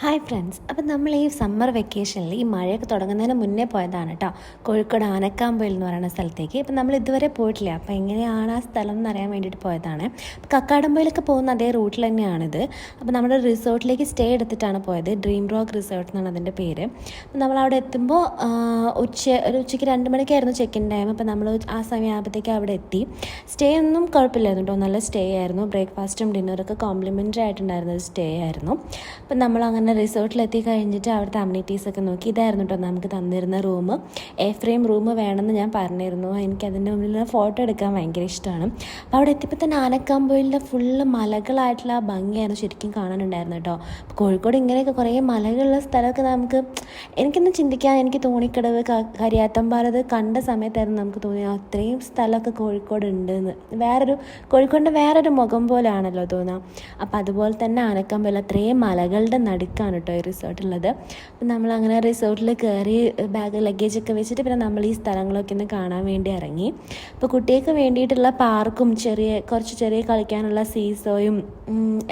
Hi friends അപ്പം നമ്മൾ ഈ സമ്മർ വെക്കേഷനിൽ ഈ മഴയൊക്കെ തുടങ്ങുന്നതിന് മുന്നേ പോയതാണ് കേട്ടോ കോഴിക്കോട് ആനക്കാമ്പയിൽ എന്ന് പറയുന്ന സ്ഥലത്തേക്ക്. അപ്പം നമ്മൾ ഇതുവരെ പോയിട്ടില്ല. അപ്പം എങ്ങനെയാണ് ആ സ്ഥലം എന്ന് അറിയാൻ വേണ്ടിയിട്ട് പോയതാണ്. അപ്പം കക്കാടമ്പയിലൊക്കെ പോകുന്ന അതേ റൂട്ടിൽ തന്നെയാണിത്. അപ്പം നമ്മുടെ റിസോർട്ടിലേക്ക് സ്റ്റേ എടുത്തിട്ടാണ് പോയത്. ഡ്രീം റോക്ക് റിസോർട്ട് എന്നാണ് അതിന്റെ പേര്. അപ്പം നമ്മൾ അവിടെ എത്തുമ്പോൾ ഉച്ച ഒരു ഉച്ചയ്ക്ക് രണ്ട് മണിക്കായിരുന്നു ചെക്ക് ഇൻ ടൈം അപ്പം നമ്മൾ ആ സമയമാകുമ്പോഴത്തേക്ക് അവിടെ എത്തി. സ്റ്റേ ഒന്നും കുഴപ്പമില്ലായിരുന്നു കേട്ടോ നല്ല സ്റ്റേ ആയിരുന്നു. ബ്രേക്ക്ഫാസ്റ്റും ഡിന്നറൊക്കെ കോംപ്ലിമെന്ററി ആയിട്ടുണ്ടായിരുന്ന ഒരു സ്റ്റേ ആയിരുന്നു. അപ്പം നമ്മൾ അങ്ങനെ റിസോർട്ടിലെത്തി കഴിഞ്ഞിട്ട് അവിടുത്തെ അമ്യൂണിറ്റീസൊക്കെ നോക്കി. ഇതായിരുന്നു കേട്ടോ നമുക്ക് തന്നിരുന്ന റൂം എ ഫ്രെയിം റൂം വേണമെന്ന് ഞാൻ പറഞ്ഞിരുന്നു. എനിക്ക് അതിന്റെ മുന്നിൽ ഫോട്ടോ എടുക്കാൻ ഭയങ്കര ഇഷ്ടമാണ്. അപ്പോൾ അവിടെ എത്തിയപ്പോൾ തന്നെ ആനക്കാമ്പൊയിലെ ഫുള്ള് മലകളായിട്ടുള്ള ഭംഗിയായിരുന്നു ശരിക്കും കാണാനുണ്ടായിരുന്നു കേട്ടോ കോഴിക്കോട് ഇങ്ങനെയൊക്കെ കുറേ മലകളുള്ള സ്ഥലമൊക്കെ നമുക്ക് എനിക്കൊന്നും ചിന്തിക്കാൻ എനിക്ക് തോണിക്കടവ് കരിയാത്തമ്പാറത് കരിയാത്തമ്പാറ കണ്ട സമയത്തായിരുന്നു നമുക്ക് തോന്നി അത്രയും സ്ഥലമൊക്കെ കോഴിക്കോട് ഉണ്ട് എന്ന് വേറൊരു കോഴിക്കോടിന്റെ വേറൊരു മുഖം പോലെയാണല്ലോ തോന്നുക അപ്പോൾ അതുപോലെ തന്നെ ആനക്കാമ്പോയിൽ അത്രയും മലകളുടെ നടുക്കാണ് കേട്ടോ ഈ റിസോർട്ട് ഉള്ളത്. അപ്പം നമ്മൾ അങ്ങനെ റിസോർട്ടിൽ കയറി ബാഗ് ലഗേജ് ഒക്കെ വെച്ചിട്ട് പിന്നെ നമ്മൾ ഈ സ്ഥലങ്ങളൊക്കെ ഒന്ന് കാണാൻ വേണ്ടി ഇറങ്ങി. അപ്പോൾ കുട്ടികൾക്ക് വേണ്ടിയിട്ടുള്ള പാർക്കും ചെറിയ കുറച്ച് ചെറിയ കളിക്കാനുള്ള സീസോയും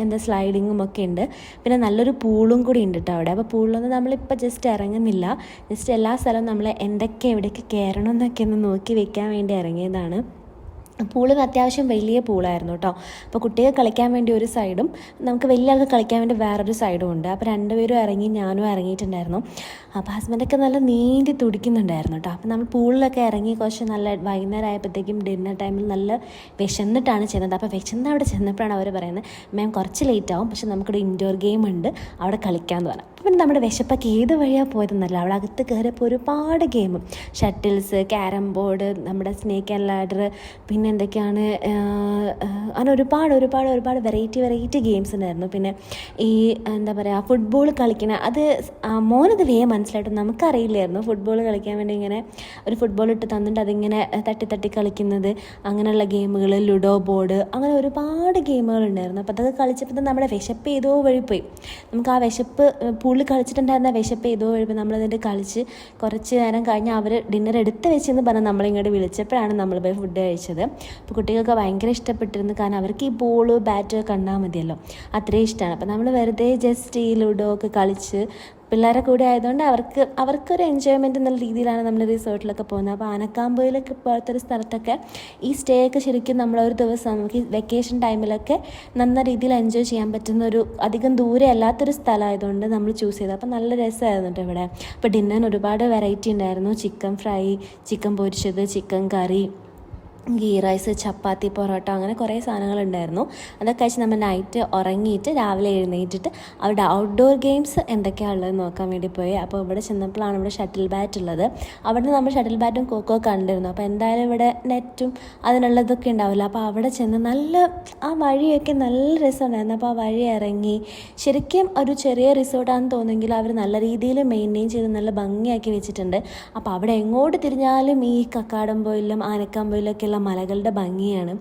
എന്താ സ്ലൈഡിങ്ങും ഒക്കെ ഉണ്ട്. പിന്നെ നല്ലൊരു പൂളും കൂടി ഉണ്ട് കേട്ടോ അവിടെ. അപ്പോൾ പൂളിലൊന്നും നമ്മളിപ്പോൾ ജസ്റ്റ് ഇറങ്ങുന്നില്ല. ജസ്റ്റ് എല്ലാ സ്ഥലവും നമ്മൾ എന്തൊക്കെ എവിടെയൊക്കെ കയറണം എന്നൊക്കെ ഒന്ന് നോക്കി വെക്കാൻ വേണ്ടി ഇറങ്ങിയതാണ്. പൂളിന് അത്യാവശ്യം വലിയ പൂളായിരുന്നു കേട്ടോ. അപ്പോൾ കുട്ടികൾ കളിക്കാൻ വേണ്ടി ഒരു സൈഡും നമുക്ക് വലിയ ആൾക്ക് കളിക്കാൻ വേണ്ടി വേറൊരു സൈഡും ഉണ്ട്. അപ്പോൾ രണ്ടുപേരും ഇറങ്ങി ഞാനും ഇറങ്ങിയിട്ടുണ്ടായിരുന്നു. അപ്പോൾ ഹസ്ബൻഡൊക്കെ നല്ല നീന്തി തുടിക്കുന്നുണ്ടായിരുന്നു കേട്ടോ. അപ്പോൾ നമ്മൾ പൂളിലൊക്കെ ഇറങ്ങി കുറച്ച് നല്ല വൈകുന്നേരം ആയപ്പോഴത്തേക്കും ഡിന്നർ ടൈമിൽ നല്ല വിശന്നിട്ടാണ് ചെന്നത്. അപ്പോൾ വിശന്ന് അവിടെ ചെന്നപ്പോഴാണ് അവർ പറയുന്നത് മാം കുറച്ച് ലേറ്റ് ആവും പക്ഷെ നമുക്കൊരു ഇൻഡോർ ഗെയിം ഉണ്ട് അവിടെ കളിക്കാമെന്ന് പറഞ്ഞു. പിന്നെ നമ്മുടെ വിശപ്പൊക്കെ ഏത് വഴിയാണ് പോയതെന്നല്ല അവിടെ അകത്ത് കയറിയപ്പോൾ ഒരുപാട് ഗെയിം. ഷട്ടിൽസ് ക്യാരം ബോർഡ് നമ്മുടെ സ്നേക്ക് ആൻഡ് ലാഡർ പിന്നെ എന്തൊക്കെയാണ് അങ്ങനെ ഒരുപാട് ഒരുപാട് ഒരുപാട് വെറൈറ്റി വെറൈറ്റി ഗെയിംസ് ഉണ്ടായിരുന്നു. പിന്നെ ഈ എന്താ പറയുക ഫുട്ബോൾ കളിക്കണ അത് മോനത് വേഗം മനസ്സിലായിട്ട് നമുക്കറിയില്ലായിരുന്നു. ഫുട്ബോൾ കളിക്കാൻ വേണ്ടി ഇങ്ങനെ ഒരു ഫുട്ബോൾ ഇട്ട് തന്നിട്ട് അതിങ്ങനെ തട്ടി തട്ടി കളിക്കുന്നത് അങ്ങനെയുള്ള ഗെയിമുകൾ ലുഡോ ബോർഡ് അങ്ങനെ ഒരുപാട് ഗെയിമുകൾ ഉണ്ടായിരുന്നു. അപ്പോൾ അതൊക്കെ കളിച്ചപ്പോൾ നമ്മുടെ വിശപ്പ് ഏതോ വഴി പോയി. നമുക്ക് ആ വിശപ്പ് പൂളിൽ കളിച്ചിട്ടുണ്ടായിരുന്ന വിശപ്പ് ഏതോ പോയി നമ്മളതിന്റെ കളിച്ച് കുറച്ച് നേരം കഴിഞ്ഞ് അവർ ഡിന്നർ എടുത്ത് വെച്ചെന്ന് പറഞ്ഞ് നമ്മളിങ്ങോട്ട് വിളിച്ചപ്പോഴാണ് നമ്മൾ പോയി ഫുഡ് കഴിച്ചത്. അപ്പോൾ കുട്ടികൾക്ക് ഭയങ്കര ഇഷ്ടപ്പെട്ടിരുന്നു. കാരണം അവർക്ക് ഈ ബോൾ ബാറ്റ് കണ്ടാൽ മതിയല്ലോ. അത്രയും ഇഷ്ടമാണ്. അപ്പോൾ നമ്മൾ വെറുതെ ജസ്റ്റ് ഈ ലുഡോ ഒക്കെ കളിച്ച് പിള്ളേരെ കൂടെ ആയതുകൊണ്ട് അവർക്ക് അവർക്കൊരു എൻജോയ്മെന്റ് എന്നുള്ള രീതിയിലാണ് നമ്മൾ റിസോർട്ടിലൊക്കെ പോകുന്നത്. അപ്പോൾ ആനക്കാമ്പയിലൊക്കെ പോലത്തെ ഒരു സ്ഥലത്തൊക്കെ ഈ സ്റ്റേ ഒക്കെ ശരിക്കും നമ്മളൊരു ദിവസം നമുക്ക് വെക്കേഷൻ ടൈമിലൊക്കെ നന്ന രീതിയിൽ എൻജോയ് ചെയ്യാൻ പറ്റുന്ന ഒരു അധികം ദൂരെ അല്ലാത്തൊരു സ്ഥലമായതുകൊണ്ട് നമ്മൾ ചൂസ് ചെയ്തത്. അപ്പോൾ നല്ല രസമായിരുന്നു കേട്ടോ ഇവിടെ. അപ്പോൾ ഡിന്നറിന് ഒരുപാട് വെറൈറ്റി ഉണ്ടായിരുന്നു. ചിക്കൻ ഫ്രൈ ചിക്കൻ പൊരിച്ചത് chicken curry. Ghee rice chapati porotta അങ്ങനെ കുറേ സാധനങ്ങളുണ്ടായിരുന്നു. അതൊക്കെ കഴിച്ച് നമ്മൾ നൈറ്റ് ഉറങ്ങിയിട്ട് രാവിലെ എഴുന്നേറ്റിട്ട് അവിടെ ഔട്ട്ഡോർ ഗെയിംസ് എന്തൊക്കെയാണ് ഉള്ളത് നോക്കാൻ വേണ്ടി പോയി. അപ്പോൾ ഇവിടെ ചെന്നപ്പോഴാണ് ഇവിടെ ഷട്ടിൽ ബാറ്റ് ഉള്ളത്. അവിടെ നമ്മൾ ഷട്ടിൽ ബാറ്റും കോക്കോ കണ്ടിരുന്നു. അപ്പോൾ എന്തായാലും ഇവിടെ നെറ്റും അതിനുള്ളതൊക്കെ ഉണ്ടാവില്ല. അപ്പോൾ അവിടെ ചെന്ന് നല്ല ആ വഴിയൊക്കെ നല്ല രസമുണ്ടായിരുന്നു. അപ്പോൾ ആ വഴി ഇറങ്ങി ശരിക്കും ഒരു ചെറിയ റിസോർട്ടാണെന്ന് തോന്നുമെങ്കിൽ അവർ നല്ല രീതിയിൽ മെയിന്റെയിൻ ചെയ്ത് നല്ല ഭംഗിയാക്കി വെച്ചിട്ടുണ്ട്. അപ്പോൾ അവിടെ എങ്ങോട്ട് തിരിഞ്ഞാലും ഈ കക്കാടം കക്കാടംപോയിലും ആനക്കാമ്പൊയിലൊക്കെ ഉള്ള മലകളുടെ ഭംഗിയാണ്.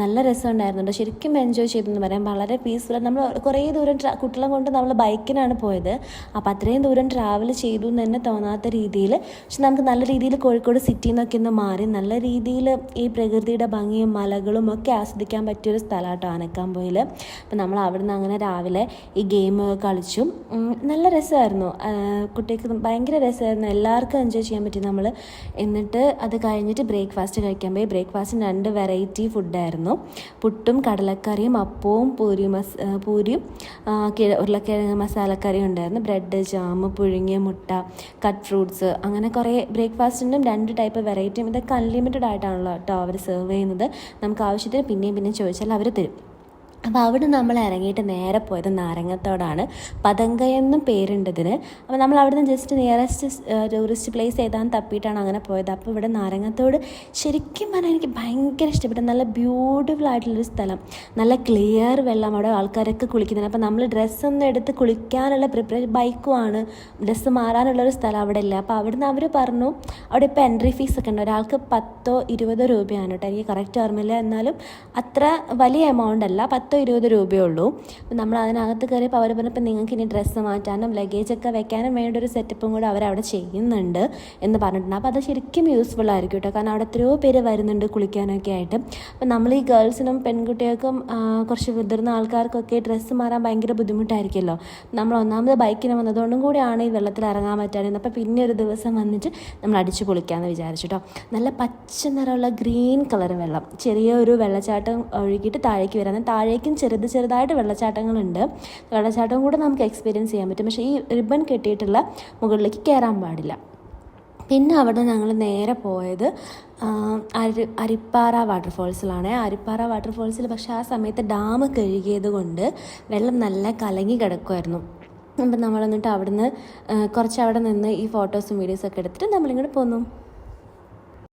നല്ല രസമുണ്ടായിരുന്നുണ്ട് ശരിക്കും എൻജോയ് ചെയ്തെന്ന് പറയാം. വളരെ പീസ്ഫുൾ നമ്മൾ കുറേ ദൂരം ട്രാ കുട്ടികളെ കൊണ്ട് നമ്മൾ ബൈക്കിനാണ് പോയത്. അപ്പോൾ അത്രയും ദൂരം ട്രാവൽ ചെയ്തു എന്ന് തന്നെ തോന്നാത്ത രീതിയിൽ പക്ഷെ നമുക്ക് നല്ല രീതിയിൽ കോഴിക്കോട് സിറ്റിയിൽ നിന്നൊക്കെ ഒന്ന് മാറി നല്ല രീതിയിൽ ഈ പ്രകൃതിയുടെ ഭംഗിയും മലകളും ഒക്കെ ആസ്വദിക്കാൻ പറ്റിയൊരു സ്ഥലമാണ് കേട്ടോ ആനക്കാമ്പൊയിൽ അപ്പം നമ്മൾ അവിടുന്ന് അങ്ങനെ രാവിലെ ഈ ഗെയിം കളിച്ചു നല്ല രസമായിരുന്നു. കുട്ടികൾക്ക് ഭയങ്കര രസമായിരുന്നു. എല്ലാവർക്കും എൻജോയ് ചെയ്യാൻ പറ്റി നമ്മൾ എന്നിട്ട് അത് കഴിഞ്ഞിട്ട് ബ്രേക്ക്ഫാസ്റ്റ് കഴിക്കാൻ പോയി. ബ്രേക്ക്ഫാസ്റ്റിന് രണ്ട് വെറൈറ്റി ഫുഡായിരുന്നു പുട്ടും കടലക്കറിയും അപ്പവും പൂരി മസ് പൂരിയും ഉരുളക്കിഴങ്ങ് മസാലക്കറിയും ഉണ്ടായിരുന്നു. ബ്രെഡ് ജാം പുഴുങ്ങിയ മുട്ട കട്ട് ഫ്രൂട്ട്സ് അങ്ങനെ കുറേ ബ്രേക്ക്ഫാസ്റ്റിനും രണ്ട് ടൈപ്പ് വെറൈറ്റിയും ഇതൊക്കെ അൺലിമിറ്റഡ് ആയിട്ടാണല്ലോ കേട്ടോ അവർ സെർവ് ചെയ്യുന്നത്. നമുക്ക് ആവശ്യത്തിന് പിന്നെയും പിന്നെയും ചോദിച്ചാൽ അവർ തരും. അപ്പോൾ അവിടെ നമ്മൾ ഇറങ്ങിയിട്ട് നേരെ പോയത് നാരങ്ങത്തോടാണ്. പതങ്കയെന്നും എന്നും പേരുണ്ടതിന് അപ്പോൾ നമ്മൾ അവിടുന്ന് ജസ്റ്റ് നിയറസ്റ്റ് ടൂറിസ്റ്റ് പ്ലേസ് ഏതാന്ന് തപ്പിയിട്ടാണ് അങ്ങനെ പോയത്. അപ്പോൾ ഇവിടെ നാരങ്ങത്തോട് ശരിക്കും പറഞ്ഞാൽ എനിക്ക് ഭയങ്കര ഇഷ്ടപ്പെട്ടു. നല്ല ബ്യൂട്ടിഫുൾ ആയിട്ടുള്ളൊരു സ്ഥലം. നല്ല ക്ലിയർ വെള്ളം അവിടെ ആൾക്കാരൊക്കെ കുളിക്കുന്നത് അപ്പോൾ നമ്മൾ ഡ്രസ്സൊന്നും എടുത്ത് കുളിക്കാനുള്ള പ്രിപ്പറേഷൻ ബൈക്കുമാണ് ഡ്രസ്സ് മാറാനുള്ളൊരു സ്ഥലം അവിടെ ഇല്ല അപ്പോൾ അവിടുന്ന് അവർ പറഞ്ഞു അവിടെ ഇപ്പോൾ എൻട്രി ഫീസ് ഒക്കെ ഉണ്ട്. ഒരാൾക്ക് പത്തോ ഇരുപതോ രൂപയാണ് കേട്ടോ. എനിക്ക് കറക്റ്റ് ഓർമ്മയില്ല. എന്നാലും അത്ര വലിയ എമൗണ്ട് അല്ല. പത്തോ പത്തോ ഇരുപത് രൂപയേ ഉള്ളൂ അപ്പം നമ്മൾ അതിനകത്ത് കയറിയപ്പോൾ അവർ പറഞ്ഞപ്പോൾ നിങ്ങൾക്ക് ഇനി ഡ്രസ്സ് മാറ്റാനും ലഗേജൊക്കെ വെക്കാനും വേണ്ട ഒരു സെറ്റപ്പും കൂടെ അവരവിടെ ചെയ്യുന്നുണ്ട് എന്ന് പറഞ്ഞിട്ടുണ്ട്. അപ്പോൾ അത് ശരിക്കും യൂസ്ഫുൾ ആയിരിക്കും കേട്ടോ. കാരണം അവിടെ എത്രയോ പേര് വരുന്നുണ്ട് കുളിക്കാനൊക്കെ ആയിട്ട്. അപ്പോൾ നമ്മൾ ഈ ഗേൾസിനും പെൺകുട്ടികൾക്കും കുറച്ച് മുതിർന്ന ആൾക്കാർക്കൊക്കെ ഡ്രസ്സ് മാറാൻ ഭയങ്കര ബുദ്ധിമുട്ടായിരിക്കുമല്ലോ. നമ്മൾ ഒന്നാമത് ബൈക്കിന് വന്നതുകൊണ്ടും കൂടിയാണ് ഈ വെള്ളത്തിൽ ഇറങ്ങാൻ പറ്റാറുണ്ട് അപ്പോൾ പിന്നെ ഒരു ദിവസം വന്നിട്ട് നമ്മൾ അടിച്ചു പൊളിക്കാമെന്ന് വിചാരിച്ചു കേട്ടോ. നല്ല പച്ച നിറമുള്ള ഗ്രീൻ കളർ വെള്ളം. ചെറിയൊരു വെള്ളച്ചാട്ടം ഒഴുകിയിട്ട് താഴേക്ക് വരാൻ താഴേക്കും ചെറുത് ചെറുതായിട്ട് വെള്ളച്ചാട്ടങ്ങളുണ്ട്. വെള്ളച്ചാട്ടം കൂടെ നമുക്ക് എക്സ്പീരിയൻസ് ചെയ്യാൻ പറ്റും. പക്ഷേ ഈ റിബൺ കെട്ടിയിട്ടുള്ള മുകളിലേക്ക് കയറാൻ പാടില്ല. പിന്നെ അവിടെ ഞങ്ങൾ നേരെ പോയത് അരി അരിപ്പാറ വാട്ടർഫോൾസിലാണ് അരിപ്പാറ വാട്ടർഫോൾസിൽ പക്ഷേ ആ സമയത്ത് ഡാം കഴുകിയത് കൊണ്ട് വെള്ളം നല്ല കലങ്ങി കിടക്കുമായിരുന്നു അപ്പം നമ്മൾ എന്നിട്ട് അവിടുന്ന് കുറച്ച് അവിടെ നിന്ന് ഈ ഫോട്ടോസും വീഡിയോസൊക്കെ എടുത്തിട്ട് നമ്മളിങ്ങോട്ട് പോന്നു.